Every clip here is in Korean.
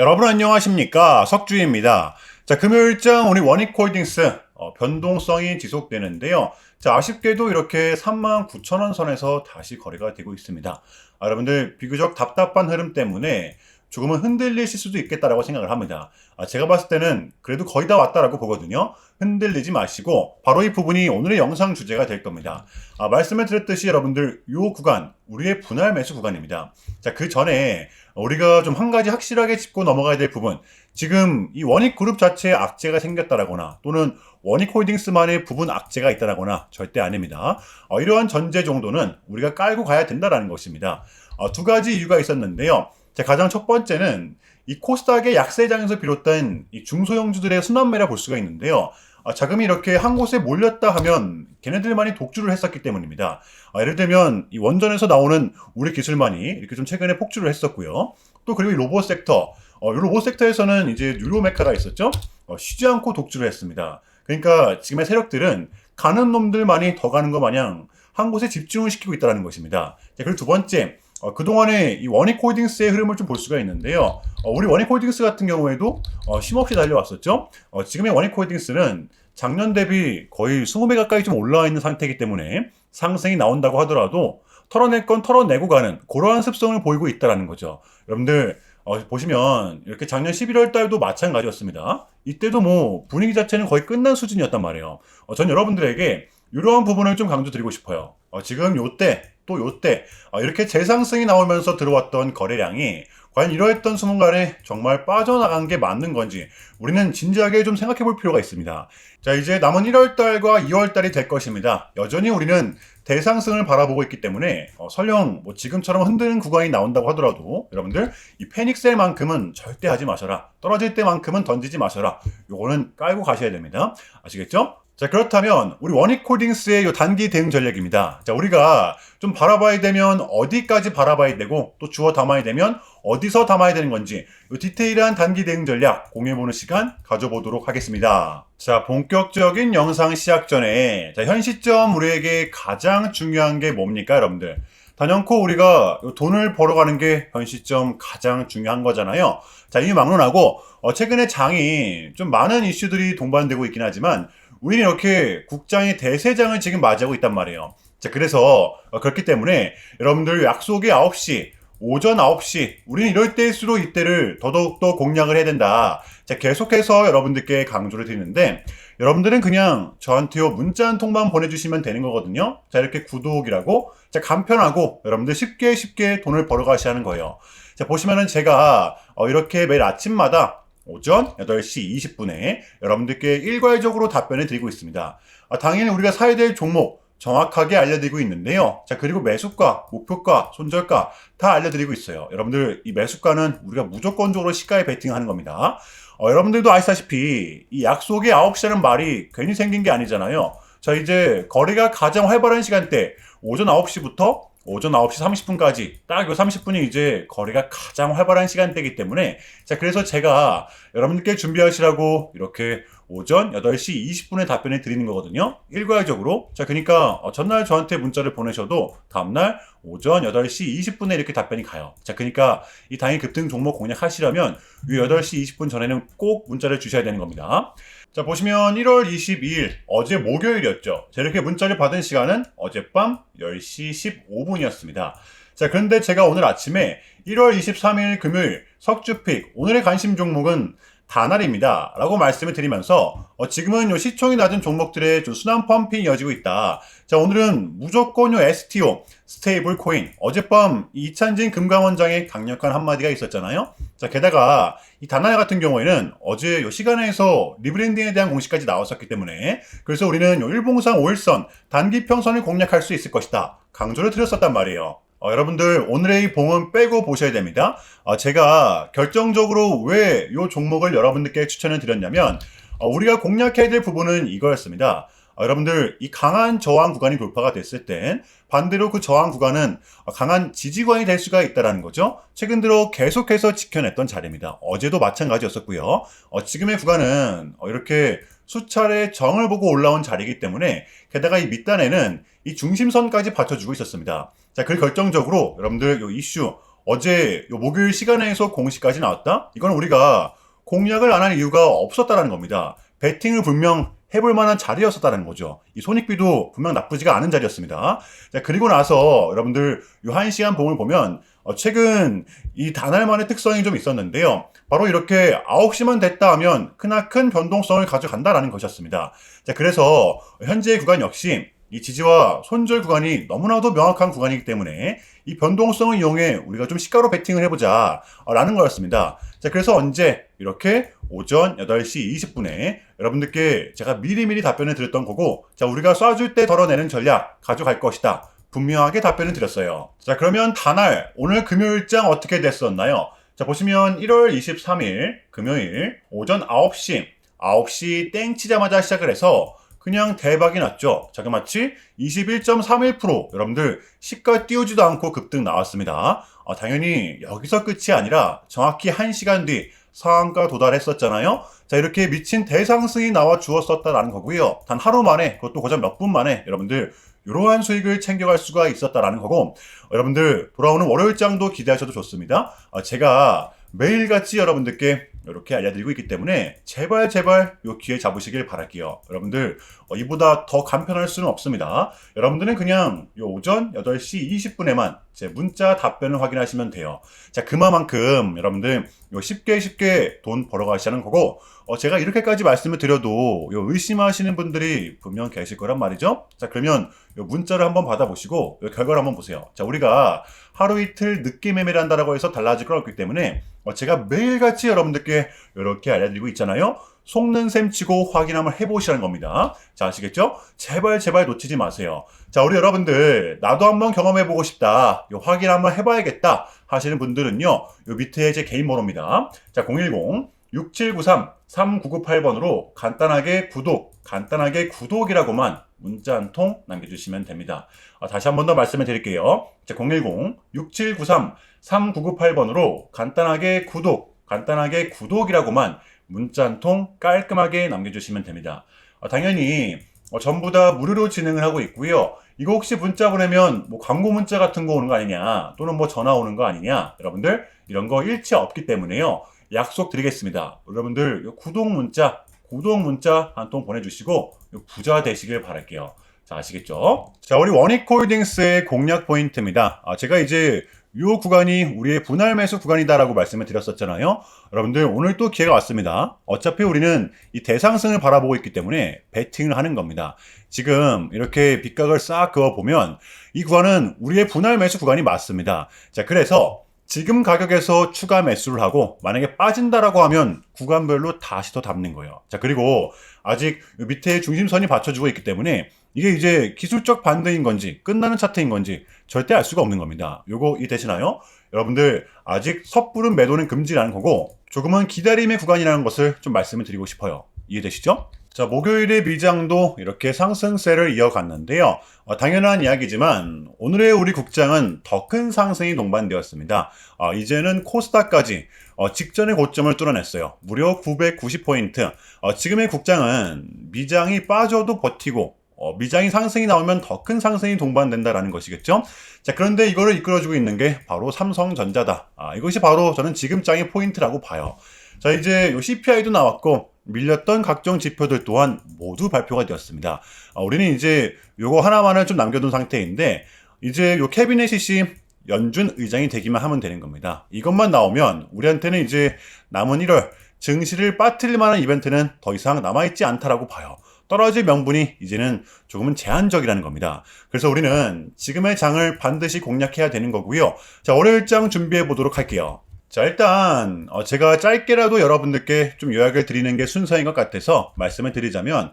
여러분 안녕하십니까 석주입니다. 자 금요일장 우리 원익홀딩스 어, 변동성이 지속되는데요. 자 아쉽게도 이렇게 39,000원 선에서 다시 거래가 되고 있습니다. 아, 여러분들 비교적 답답한 흐름 때문에 조금은 흔들리실 수도 있겠다라고 생각을 합니다. 아, 제가 봤을 때는 그래도 거의 다 왔다라고 보거든요. 흔들리지 마시고 바로 이 부분이 오늘의 영상 주제가 될 겁니다. 아, 말씀을 드렸듯이 여러분들 이 구간 우리의 분할 매수 구간입니다. 자 그 전에 우리가 좀 한 가지 확실하게 짚고 넘어가야 될 부분 지금 이 원익 그룹 자체에 악재가 생겼다라거나 또는 원익 홀딩스만의 부분 악재가 있다라거나 절대 아닙니다. 어, 이러한 전제 정도는 우리가 깔고 가야 된다라는 것입니다. 어, 두 가지 이유가 있었는데요. 자, 가장 첫 번째는 이 코스닥의 약세장에서 비롯된 이 중소형주들의 순환매라 볼 수가 있는데요. 아, 자금이 이렇게 한 곳에 몰렸다 하면 걔네들만이 독주를 했었기 때문입니다. 아, 예를 들면 이 원전에서 나오는 우리 기술만이 이렇게 좀 최근에 폭주를 했었고요. 또 그리고 이 로봇 섹터, 어, 이 로봇 섹터에서는 이제 뉴로메카가 있었죠. 어, 쉬지 않고 독주를 했습니다. 그러니까 지금의 세력들은 가는 놈들만이 더 가는 것 마냥 한 곳에 집중을 시키고 있다는 것입니다. 자, 그리고 두 번째, 어, 그동안에 이 원익홀딩스의 흐름을 좀 볼 수가 있는데요. 어, 우리 원익홀딩스 같은 경우에도 어, 쉼없이 달려왔었죠. 어, 지금의 원익홀딩스는 작년 대비 거의 20배 가까이 좀 올라와 있는 상태이기 때문에 상승이 나온다고 하더라도 털어낼 건 털어내고 가는 그러한 습성을 보이고 있다는 거죠. 여러분들 어, 보시면 이렇게 작년 11월 달도 마찬가지였습니다. 이때도 뭐 분위기 자체는 거의 끝난 수준이었단 말이에요. 어, 전 여러분들에게 이러한 부분을 좀 강조드리고 싶어요. 어, 지금 요때 또 요때 어, 이렇게 재상승이 나오면서 들어왔던 거래량이 과연 이러했던 순간에 정말 빠져나간 게 맞는 건지 우리는 진지하게 좀 생각해 볼 필요가 있습니다. 자, 이제 남은 1월달과 2월달이 될 것입니다. 여전히 우리는 대상승을 바라보고 있기 때문에 어, 설령 뭐 지금처럼 흔드는 구간이 나온다고 하더라도 여러분들 이 패닉셀만큼은 절대 하지 마셔라. 떨어질 때만큼은 던지지 마셔라. 요거는 깔고 가셔야 됩니다. 아시겠죠? 자, 그렇다면 우리 원익홀딩스의 요 단기 대응 전략입니다. 자, 우리가 좀 바라봐야 되면 어디까지 바라봐야 되고 또 주어 담아야 되면 어디서 담아야 되는 건지 요 디테일한 단기 대응 전략 공유해보는 시간 가져보도록 하겠습니다. 자, 본격적인 영상 시작 전에 자, 현 시점 우리에게 가장 중요한 게 뭡니까, 여러분들? 단연코 우리가 돈을 벌어가는 게 현 시점 가장 중요한 거잖아요. 자, 이 막론하고 어, 최근에 장이 좀 많은 이슈들이 동반되고 있긴 하지만 우리는 이렇게 국장의 대세장을 지금 맞이하고 있단 말이에요. 자, 그래서 어, 그렇기 때문에 여러분들 약속이 9시, 오전 9시, 우리는 이럴 때일수록 이때를 더더욱더 공략을 해야 된다. 자, 계속해서 여러분들께 강조를 드리는데, 여러분들은 그냥 저한테요, 문자 한 통만 보내주시면 되는 거거든요. 자, 이렇게 구독이라고, 자, 간편하고, 여러분들 쉽게 쉽게 돈을 벌어가시는 거예요. 자, 보시면은 제가, 어, 이렇게 매일 아침마다 오전 8시 20분에 여러분들께 일괄적으로 답변을 드리고 있습니다. 아, 당연히 우리가 사야 될 종목, 정확하게 알려드리고 있는데요. 자, 그리고 매수가, 목표가, 손절가 다 알려드리고 있어요. 여러분들 이 매수가는 우리가 무조건적으로 시가에 베팅하는 겁니다. 어, 여러분들도 아시다시피 이 약속의 9시라는 말이 괜히 생긴 게 아니잖아요. 자, 이제 거래가 가장 활발한 시간대 오전 9시부터 오전 9시 30분까지 딱 요 30분이 이제 거래가 가장 활발한 시간대이기 때문에 자 그래서 제가 여러분들께 준비하시라고 이렇게 오전 8시 20분에 답변을 드리는 거거든요. 일괄적으로. 자 그러니까 어, 전날 저한테 문자를 보내셔도 다음날 오전 8시 20분에 이렇게 답변이 가요. 자 그러니까 이 당일 급등 종목 공략하시려면 이 8시 20분 전에는 꼭 문자를 주셔야 되는 겁니다. 자, 보시면 1월 22일, 어제 목요일이었죠. 자, 이렇게 문자를 받은 시간은 어젯밤 10시 15분이었습니다. 자, 그런데 제가 오늘 아침에 1월 23일 금요일 석주픽, 오늘의 관심 종목은 다날입니다. 라고 말씀을 드리면서 어, 지금은 요 시총이 낮은 종목들의 좀 순환 펌핑이 이어지고 있다. 자 오늘은 무조건 요 STO 스테이블 코인 어젯밤 이찬진 금감원장의 강력한 한마디가 있었잖아요. 자 게다가 이 다날 같은 경우에는 어제 요 시간에서 리브랜딩에 대한 공식까지 나왔었기 때문에 그래서 우리는 요 일봉상 5일선 단기 평선을 공략할 수 있을 것이다. 강조를 드렸었단 말이에요. 어, 여러분들 오늘의 봉은 빼고 보셔야 됩니다. 어, 제가 결정적으로 왜이 종목을 여러분들께 추천을 드렸냐면 어, 우리가 공략해야 될 부분은 이거였습니다. 어, 여러분들 이 강한 저항 구간이 돌파가 됐을 땐 반대로 그 저항 구간은 강한 지지 구간이 될 수가 있다는 거죠. 최근 들어 계속해서 지켜냈던 자리입니다. 어제도 마찬가지였었고요. 어, 지금의 구간은 어, 이렇게 수차례 정을 보고 올라온 자리이기 때문에 게다가 이 밑단에는 이 중심선까지 받쳐주고 있었습니다. 자, 그 결정적으로 여러분들 이 이슈 어제 요 목요일 시간에서 공시까지 나왔다? 이건 우리가 공략을 안 한 이유가 없었다라는 겁니다. 배팅을 분명 해볼 만한 자리였었다는 거죠. 이 손익비도 분명 나쁘지가 않은 자리였습니다. 자, 그리고 나서 여러분들 요한 시간 봉을 보면 어, 최근 이 단알만의 특성이 좀 있었는데요. 바로 이렇게 9시만 됐다 하면 크나큰 변동성을 가져간다라는 것이었습니다. 자, 그래서 현재 구간 역시 이 지지와 손절 구간이 너무나도 명확한 구간이기 때문에 이 변동성을 이용해 우리가 좀 시가로 베팅을 해보자 어, 라는 거였습니다. 자, 그래서 언제 이렇게 오전 8시 20분에 여러분들께 제가 미리미리 답변을 드렸던 거고 자, 우리가 쏴줄 때 덜어내는 전략 가져갈 것이다. 분명하게 답변을 드렸어요. 자, 그러면 단알 오늘 금요일장 어떻게 됐었나요? 자, 보시면 1월 23일 금요일 오전 9시 9시 땡 치자마자 시작을 해서 그냥 대박이 났죠. 자그마치 21.31% 여러분들 시가 띄우지도 않고 급등 나왔습니다. 어, 당연히 여기서 끝이 아니라 정확히 1시간 뒤 상한가 도달했었잖아요. 자 이렇게 미친 대상승이 나와 주었었다라는 거고요. 단 하루 만에 그것도 고작 몇 분 만에 여러분들 이러한 수익을 챙겨갈 수가 있었다라는 거고 어, 여러분들 돌아오는 월요일장도 기대하셔도 좋습니다. 어, 제가 매일같이 여러분들께 이렇게 알려드리고 있기 때문에 제발 제발 요 기회 잡으시길 바랄게요. 여러분들 어, 이보다 더 간편할 수는 없습니다. 여러분들은 그냥 요 오전 8시 20분에만 제 문자 답변을 확인하시면 돼요. 자 그만큼 여러분들 요 쉽게 쉽게 돈 벌어가시는 거고 어, 제가 이렇게까지 말씀을 드려도 요 의심하시는 분들이 분명 계실 거란 말이죠. 자 그러면 요 문자를 한번 받아보시고 요 결과를 한번 보세요. 자 우리가 하루 이틀 늦게 매매를 한다라고 해서 달라질 건 없기 때문에 어, 제가 매일같이 여러분들께 이렇게 알려드리고 있잖아요. 속는 셈 치고 확인 한번 해보시라는 겁니다. 자, 아시겠죠? 제발, 제발 놓치지 마세요. 자, 우리 여러분들, 나도 한번 경험해보고 싶다. 요 확인 한번 해봐야겠다. 하시는 분들은요, 요 밑에 제 개인 번호입니다. 자, 010-6793-3998번으로 간단하게 구독, 간단하게 구독이라고만 문자 한 통 남겨주시면 됩니다. 아, 다시 한 번 더 말씀을 드릴게요. 자, 010-6793-3998번으로 간단하게 구독, 간단하게 구독이라고만 문자 한 통 깔끔하게 남겨주시면 됩니다. 어, 당연히 어, 전부 다 무료로 진행을 하고 있고요. 이거 혹시 문자 보내면 뭐 광고 문자 같은 거 오는 거 아니냐 또는 뭐 전화 오는 거 아니냐 여러분들 이런 거 일치 없기 때문에요. 약속 드리겠습니다. 여러분들 구독 문자 구독 문자 한 통 보내주시고 부자 되시길 바랄게요. 자 아시겠죠? 자 우리 원익홀딩스의 공략 포인트입니다. 아, 제가 이제 이 구간이 우리의 분할 매수 구간이다라고 말씀을 드렸었잖아요. 여러분들 오늘 또 기회가 왔습니다. 어차피 우리는 이 대상승을 바라보고 있기 때문에 베팅을 하는 겁니다. 지금 이렇게 빗각을 싹 그어 보면 이 구간은 우리의 분할 매수 구간이 맞습니다. 자, 그래서 지금 가격에서 추가 매수를 하고 만약에 빠진다라고 하면 구간별로 다시 더 담는 거예요. 자, 그리고 아직 밑에 중심선이 받쳐주고 있기 때문에 이게 이제 기술적 반등인 건지 끝나는 차트인 건지 절대 알 수가 없는 겁니다. 요거 이해되시나요? 여러분들 아직 섣부른 매도는 금지라는 거고 조금은 기다림의 구간이라는 것을 좀 말씀을 드리고 싶어요. 이해되시죠? 자, 목요일의 미장도 이렇게 상승세를 이어갔는데요. 어, 당연한 이야기지만 오늘의 우리 국장은 더 큰 상승이 동반되었습니다. 어, 이제는 코스닥까지 어, 직전의 고점을 뚫어냈어요. 무려 990포인트. 어, 지금의 국장은 미장이 빠져도 버티고 어, 미장이 상승이 나오면 더 큰 상승이 동반된다라는 것이겠죠. 자, 그런데 이거를 이끌어주고 있는 게 바로 삼성전자다. 아, 이것이 바로 저는 지금 장의 포인트라고 봐요. 자, 이제 요 CPI도 나왔고, 밀렸던 각종 지표들 또한 모두 발표가 되었습니다. 아, 우리는 이제 요거 하나만을 좀 남겨둔 상태인데, 이제 요 캐비넷이 연준 의장이 되기만 하면 되는 겁니다. 이것만 나오면 우리한테는 이제 남은 1월 증시를 빠뜨릴 만한 이벤트는 더 이상 남아있지 않다라고 봐요. 떨어질 명분이 이제는 조금은 제한적이라는 겁니다. 그래서 우리는 지금의 장을 반드시 공략해야 되는 거고요. 자, 월요일 장 준비해 보도록 할게요. 자, 일단 어, 제가 짧게라도 여러분들께 좀 요약을 드리는 게 순서인 것 같아서 말씀을 드리자면 어,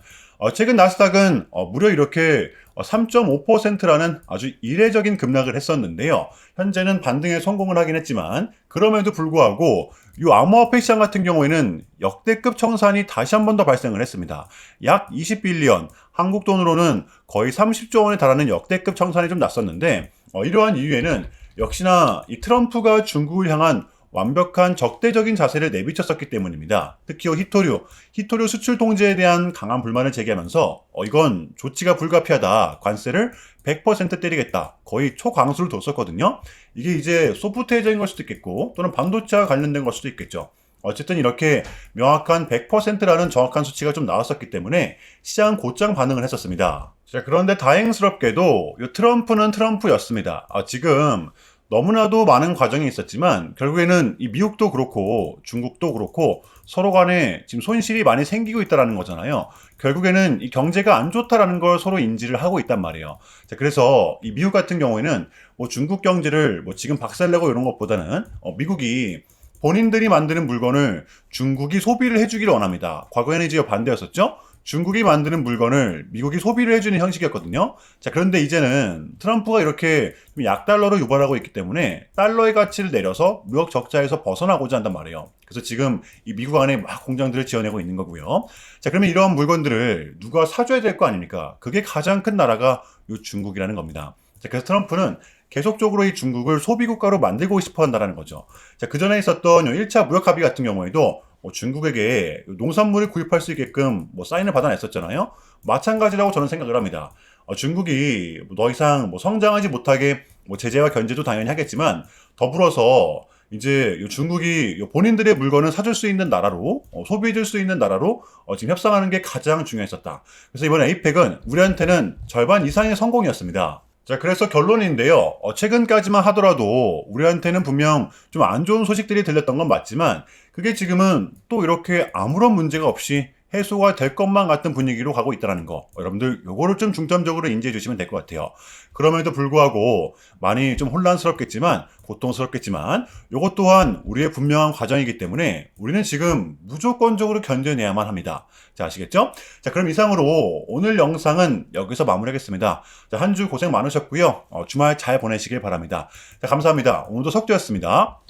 최근 나스닥은 어, 무려 이렇게 3.5%라는 아주 이례적인 급락을 했었는데요. 현재는 반등에 성공을 하긴 했지만 그럼에도 불구하고 이 암호화폐 시장 같은 경우에는 역대급 청산이 다시 한 번 더 발생을 했습니다. 약 20빌리언, 한국 돈으로는 거의 30조 원에 달하는 역대급 청산이 좀 났었는데 어, 이러한 이유에는 역시나 이 트럼프가 중국을 향한 완벽한 적대적인 자세를 내비쳤었기 때문입니다. 특히 히토류, 히토류 수출 통제에 대한 강한 불만을 제기하면서 어, 이건 조치가 불가피하다. 관세를 100% 때리겠다. 거의 초강수를 뒀었거든요. 이게 이제 소프트웨어적인 걸 수도 있겠고 또는 반도체와 관련된 걸 수도 있겠죠. 어쨌든 이렇게 명확한 100%라는 정확한 수치가 좀 나왔었기 때문에 시장 곧장 반응을 했었습니다. 자, 그런데 다행스럽게도 이 트럼프는 트럼프였습니다. 아, 지금 너무나도 많은 과정이 있었지만 결국에는 이 미국도 그렇고 중국도 그렇고 서로 간에 지금 손실이 많이 생기고 있다라는 거잖아요. 결국에는 이 경제가 안 좋다라는 걸 서로 인지를 하고 있단 말이에요. 자, 그래서 이 미국 같은 경우에는 뭐 중국 경제를 뭐 지금 박살내고 이런 것보다는 어, 미국이 본인들이 만드는 물건을 중국이 소비를 해주기를 원합니다. 과거에는 이제 반대였었죠? 중국이 만드는 물건을 미국이 소비를 해주는 형식이었거든요. 자, 그런데 이제는 트럼프가 이렇게 좀 약달러로 유발하고 있기 때문에 달러의 가치를 내려서 무역 적자에서 벗어나고자 한단 말이에요. 그래서 지금 이 미국 안에 막 공장들을 지어내고 있는 거고요. 자, 그러면 이러한 물건들을 누가 사줘야 될 거 아닙니까? 그게 가장 큰 나라가 이 중국이라는 겁니다. 자, 그래서 트럼프는 계속적으로 이 중국을 소비국가로 만들고 싶어 한다는 거죠. 자, 그 전에 있었던 1차 무역 합의 같은 경우에도 뭐 중국에게 농산물을 구입할 수 있게끔 뭐 사인을 받아냈었잖아요. 마찬가지라고 저는 생각을 합니다. 어, 중국이 더 이상 뭐 성장하지 못하게 뭐 제재와 견제도 당연히 하겠지만 더불어서 이제 중국이 본인들의 물건을 사줄 수 있는 나라로 어, 소비해줄 수 있는 나라로 어, 지금 협상하는 게 가장 중요했었다. 그래서 이번 에이펙은 우리한테는 절반 이상의 성공이었습니다. 자, 그래서 결론인데요. 어, 최근까지만 하더라도 우리한테는 분명 좀 안 좋은 소식들이 들렸던 건 맞지만 그게 지금은 또 이렇게 아무런 문제가 없이 해소가 될 것만 같은 분위기로 가고 있다는 거. 여러분들 요거를 좀 중점적으로 인지해 주시면 될 것 같아요. 그럼에도 불구하고 많이 좀 혼란스럽겠지만 고통스럽겠지만 요것 또한 우리의 분명한 과정이기 때문에 우리는 지금 무조건적으로 견뎌내야만 합니다. 자, 아시겠죠? 자, 그럼 이상으로 오늘 영상은 여기서 마무리하겠습니다. 자, 한 주 고생 많으셨고요. 어, 주말 잘 보내시길 바랍니다. 자, 감사합니다. 오늘도 석주였습니다.